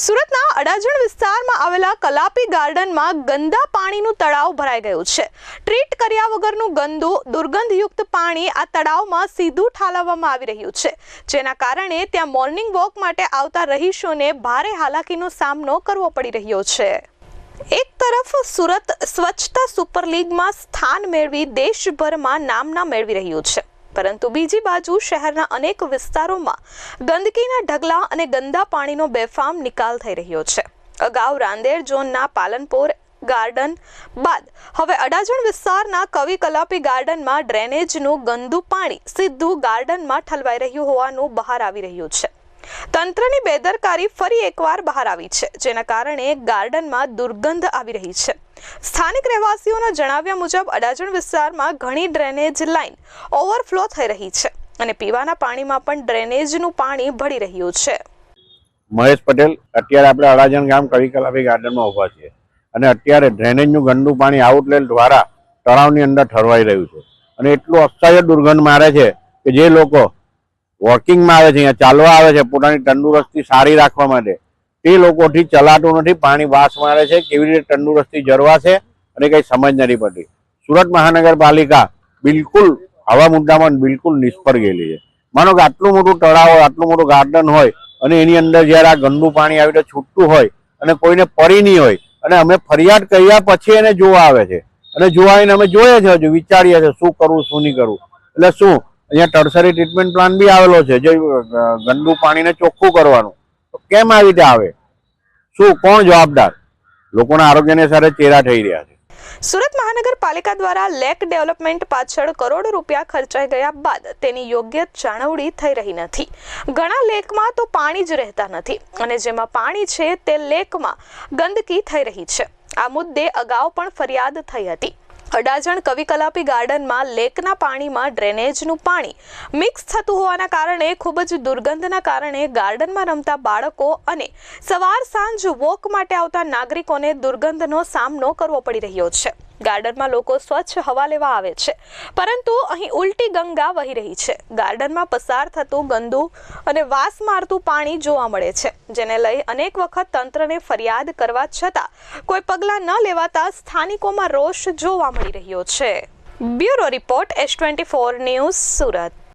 સુરતના અડાજણ વિસ્તારમાં આવેલા કલાપી ગાર્ડનમાં ગંદા પાણીનું તળાવ ભરાઈ ગયું છે. ટ્રીટ કર્યા વગરનું ગંદુ, દુર્ગંધયુક્ત પાણી આ તળાવમાં સીધું ઠાલવવામાં આવી રહ્યું છે. જેના કારણે ત્યાં મોર્નિંગ વોક માટે આવતા રહીશોને ભારે હાલાકીનો સામનો કરવો પડી રહ્યો છે. એક તરફ સુરત સ્વચ્છતા સુપર લીગમાં સ્થાન મેળવી દેશભરમાં નામના મેળવી રહ્યું છે. પરંતુ બીજી બાજુ શહેરના અનેક વિસ્તારોમાં ગંદકીના ઢગલા અને ગંદા પાણીનો બેફામ નિકાલ થઈ રહ્યો છે. અગાઉ રાંદેર ઝોનના પાલનપુર ગાર્ડન બાદ હવે અડાજણ વિસ્તારના કવિ કલાપી ગાર્ડનમાં ડ્રેનેજનું ગંદુ પાણી સીધું ગાર્ડનમાં ઠલવાઈ રહ્યું હોવાનું બહાર આવી રહ્યું છે. તંત્રની બેદરકારી ફરી એકવાર બહાર આવી છે, જેના કારણે ગાર્ડનમાં દુર્ગંધ આવી રહી છે. સ્થાનિક રહેવાસીઓના જણાવ્યા મુજબ અડાજણ વિસ્તારમાં ઘણી ડ્રેનેજ લાઇન ઓવરફ્લો થઈ રહી છે અને પીવાના પાણીમાં પણ ડ્રેનેજનું પાણી ભળી રહ્યું છે. મહેશ પટેલ, અત્યારે આપણે અડાજણ ગામ કવિ કલાપી ગાર્ડનમાં ઊભા છીએ અને અત્યારે ડ્રેનેજનું ગંદુ પાણી આઉટલેટ દ્વારા તળાવની અંદર ઠરવાઈ રહ્યું છે. અને એટલું અસહ્ય દુર્ગંધ મારે છે કે જે લોકો વોકિંગમાં આવે છે, અહીંયા ચાલવા આવે છે, પોતાની તંદુરસ્તી સારી રાખવા માટે તે લોકોથી ચલાતું નથી, પાણી વાસ મારે છે, કેવી રીતે તંદુરસ્તી જળવાશે અને કંઈ સમજ નથી પડતી. સુરત મહાનગરપાલિકા બિલકુલ, આવા મુદ્દામાં બિલકુલ નિષ્ફળ ગયેલી છે. માનો કે આટલું મોટું તળાવ હોય, આટલું મોટું ગાર્ડન હોય, અને એની અંદર જ્યારે આ ગંદુ પાણી આવી રીતે છૂટતું હોય, અને કોઈને પડી નહીં હોય, અને અમે ફરિયાદ કર્યા પછી એને જોવા આવે છે. અને જોવા આવીને અમે જોઈએ છે હજુ, વિચારીએ છીએ શું કરવું, શું નહીં કરવું. એટલે શું, અહીંયા ટર્સરી ટ્રીટમેન્ટ પ્લાન બી આવેલો છે, જે ગંદુ પાણીને ચોખ્ખું કરવાનું. તો કેમ આવી રીતે આવે? શું, કોણ જવાબદાર? લોકોના આરોગ્યને સાથે ચેરા થઈ રહ્યા છે. સુરત મહાનગરપાલિકા દ્વારા લેક ડેવલપમેન્ટ પાછળ કરોડો રૂપિયા ખર્ચાઈ ગયા બાદ તેની યોગ્ય જાળવણી થઈ રહી નથી. ઘણા લેકમાં તો પાણી જ રહેતા નથી અને જેમાં પાણી છે તે લેકમાં ગંદકી થઈ રહી છે. આ મુદ્દે અગાઉ પણ ફરિયાદ થઈ હતી. અડાજણ કવિ કલાપી ગાર્ડનમાં લેકના પાણીમાં ડ્રેનેજનું પાણી મિક્સ થતું હોવાના કારણે ખૂબ જ દુર્ગંધના કારણે ગાર્ડનમાં રમતા બાળકો અને સવાર સાંજ વોક માટે આવતા નાગરિકોને દુર્ગંધનો સામનો કરવો પડી રહ્યો છે. ગાર્ડનમાં લોકો સ્વચ્છ હવા લેવા આવે છે. પરંતુ અહીં ઉલટી ગંગા વહી રહી છે. ગાર્ડનમાં પસાર થતું ગંદુ અને વાસ મારતું પાણી જોવા મળે છે, જેને લઈ અનેક વખત તંત્રને ફરિયાદ કરવા છતાં કોઈ પગલાં ન લેવાતા સ્થાનિકોમાં રોષ જોવા મળી રહ્યો છે. Bureau report S twenty four news Surat.